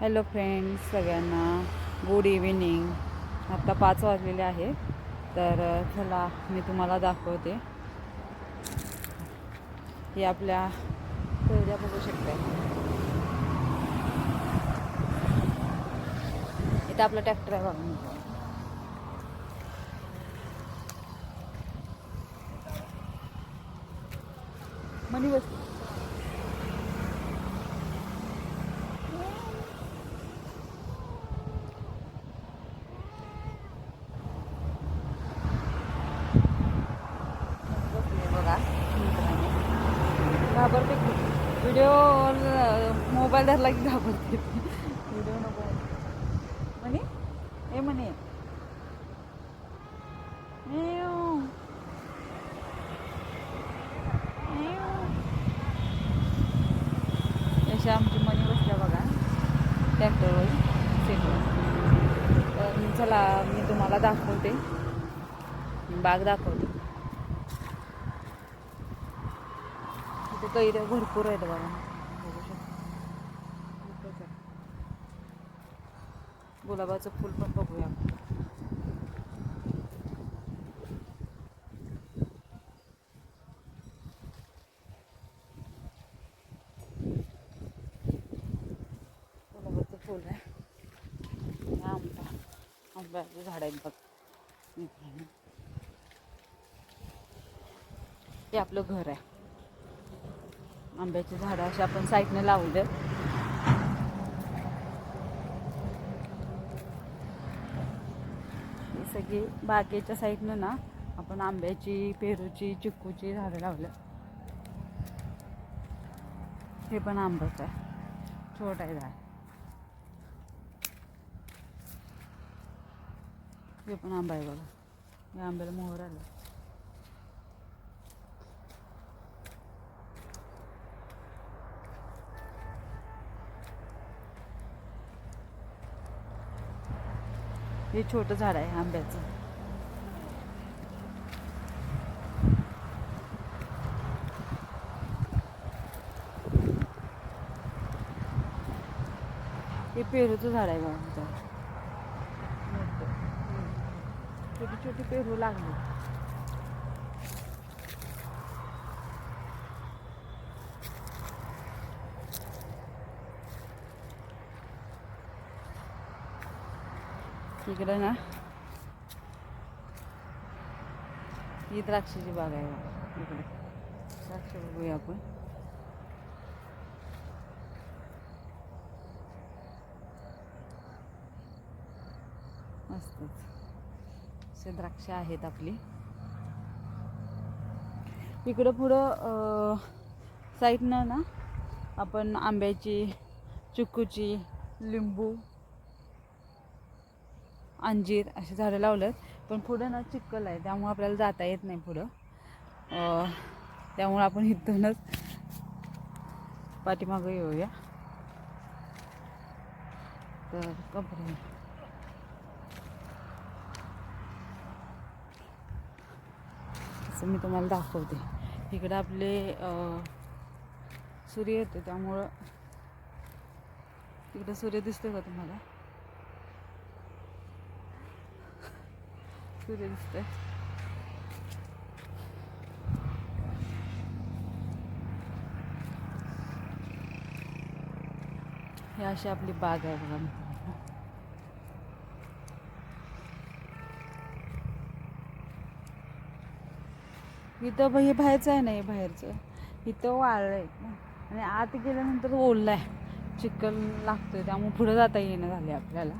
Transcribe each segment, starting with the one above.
Hello friends सगळ्यांना good evening. आत्ता पाच वाजलेले आहे तर चला मी तुम्हाला दाखवते. हे आपल्या कैऱ्या बघू शकता इथं आपला ट्रॅक्टर आहे बघा. मनी बस बसले बघा मित्रांनो. घाबरते खूप व्हिडिओवर मोबाईल धरला की घाबरते. व्हिडिओ नको. म्हणे हे म्हणे. अशा आमची मनी बसल्या बघा. ट्रॅक्टरवर तर चला मी तुम्हाला दाखवते. बाग दाखवते तिथे कैऱ्या भरपूर आहेत बघा. बघू शकता. गुलाबाचं फुल पण बघूया आपण. गुलाबाचं फुल आहे. आंबा. आंब्याचं झाड आहेत बघ. हे आपलं घर आहे. आंब्याची झाडं अशी आपण साईडनं लावले ही सगळी बागेच्या साईडनं ना आपण आंब्याची पेरूची चिक्कूची झाडं लावलं. हे पण आंबच आहे. छोट आहे झाड. हे पण आंबा आहे बघा. या आंब्याला मोहर आलं. हे छोटं झाड आहे आंब्याचं. हे पेरूचं झाड आहे बघा. आमचं. छोटी छोटी पेरू लागली. इकडं ना ही द्राक्षाची बाग आहे. इकडे. द्राक्ष बघूया आपण. मस्तच. असे द्राक्ष आहेत आपली. इकडं पुढं साईडनं ना आपण आंब्याची चिक्कूची लिंबू अंजीर असे झाडं लावलं पण पुढं ना चिक्कल आहे त्यामुळं आपल्याला जाता येत नाही पुढं. त्यामुळं आपण इथूनच पाठीमागं येऊया. तर कपडे असं मी तुम्हाला दाखवते. इकडं आपले सूर्य येतो त्यामुळं इकडं सूर्य दिसतो का तुम्हाला? सूर्य दिसतोय ही अशी आपली बाग आहे बघा. इथं हे बाहेरचं आहे नाही बाहेरचं. इथं वाळलं आहे. आणि आत गेल्यानंतर ओललं आहे चिखल लागतोय त्यामुळे पुढं जाता येणं झाले आपल्याला.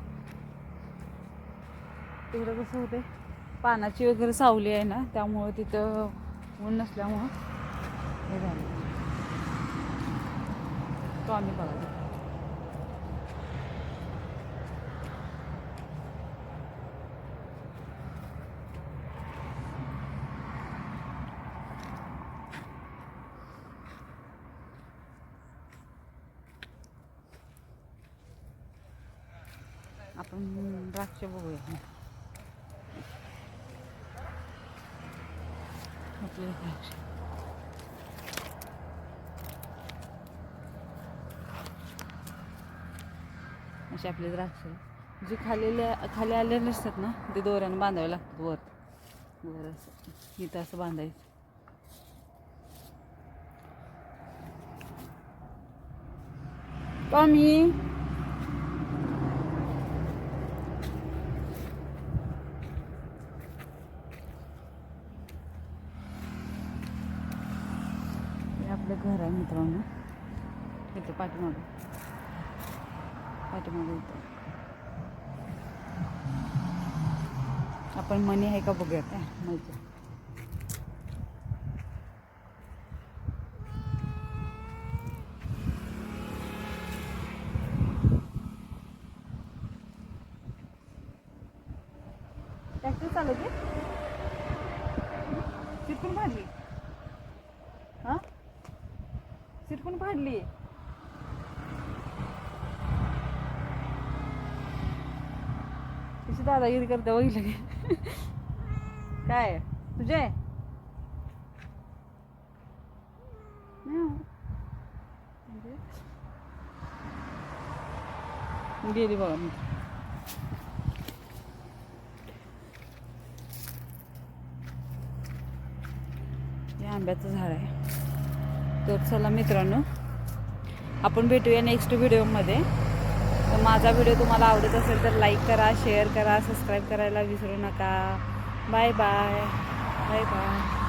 तिकडं कसं होते पानाची वगैरे सावली आहे ना त्यामुळं तिथं ऊन नसल्यामुळं हे झालं. तो आम्ही बघा आपण द्राक्ष बघूया. असे आपले द्राक्ष जे खालेल्या खाली आलेले नसतात ना ते दोऱ्यानं बांधावे लागतात वर. वर असं इथं असं बांधायचं. टॉमी हे आपलं घर आहे मित्रांनो. इथं पाठीमागं. पाठीमागं इथं. आपण मनी आहे का बघूया काय माहिती ट्रॅक्टर चालवते चिटकून भाजी हा पण फाडली तिची दादागिरी करते बघितलं की काय? तुझे? हो. गेली बघा मी. हे आंब्याचं झाड आहे. तर चला मित्रांनो आपण भेटूया नेक्स्ट व्हिडिओमध्ये तर माझा व्हिडिओ तुम्हाला आवडत असेल तर लाईक करा शेअर करा सबस्क्राईब करायला विसरू नका. Bye bye bye bye